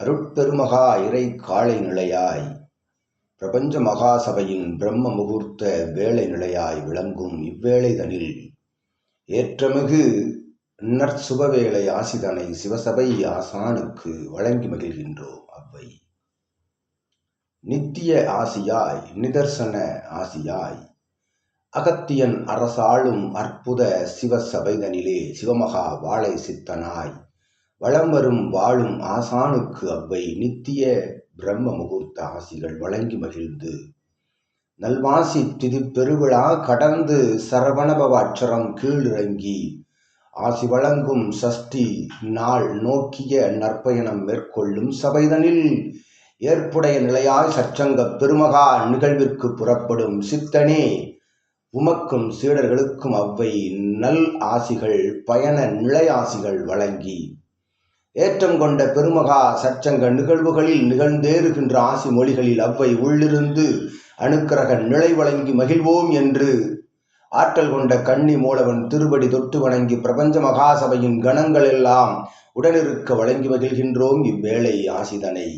அருட்பெருமகா இறை காலை நிலையாய் பிரபஞ்ச மகாசபையின் பிரம்ம முகூர்த்த வேலை நிலையாய் விளங்கும் இவ்வேளை தனில் ஏற்றமிகு நற்சுபவேளை ஆசிதனை சிவசபை ஆசானுக்கு வழங்கி மகிழ்கின்றோம் அவ்வை. நித்திய ஆசியாய் நிதர்சன ஆசியாய் அகத்தியன் அரசாளும் அற்புத சிவசபைதனிலே சிவமகா வாழை சித்தனாய் வளம் வரும் வாழும் ஆசானுக்கு அவ்வை நித்திய பிரம்ம முகூர்த்த ஆசிகள் வழங்கி மகிழ்ந்து. நல்வாசி திதி பெருவிழா கடந்து சரவணபவ அச்சரம் கீழிறங்கி ஆசி வழங்கும் சஷ்டி நாள் நோக்கிய நற்பயணம் மேற்கொள்ளும் சபைதனில் ஏற்புடைய நிலையாய் சச்சங்க பெருமகா நிகழ்விற்கு புறப்படும் சித்தனே உமக்கும் சீடர்களுக்கும் அவ்வை நல் ஆசிகள் பயண நிலையாசிகள் வழங்கி ஏற்றம் கொண்ட பெருமகா சச்சங்க நிகழ்வுகளில் நிகழ்ந்தேறுகின்ற ஆசி மொழிகளில் அவ்வை உள்ளிருந்து அணுக்கிரக நிலை வழங்கி மகிழ்வோம் என்று ஆற்றல் கொண்ட கன்னி மூலவன் திருபடி தொட்டு வணங்கி பிரபஞ்ச மகாசபையின் கணங்கள் எல்லாம் உடனிருக்க வழங்கி மகிழ்கின்றோம். இவ்வேளை ஆசிதனை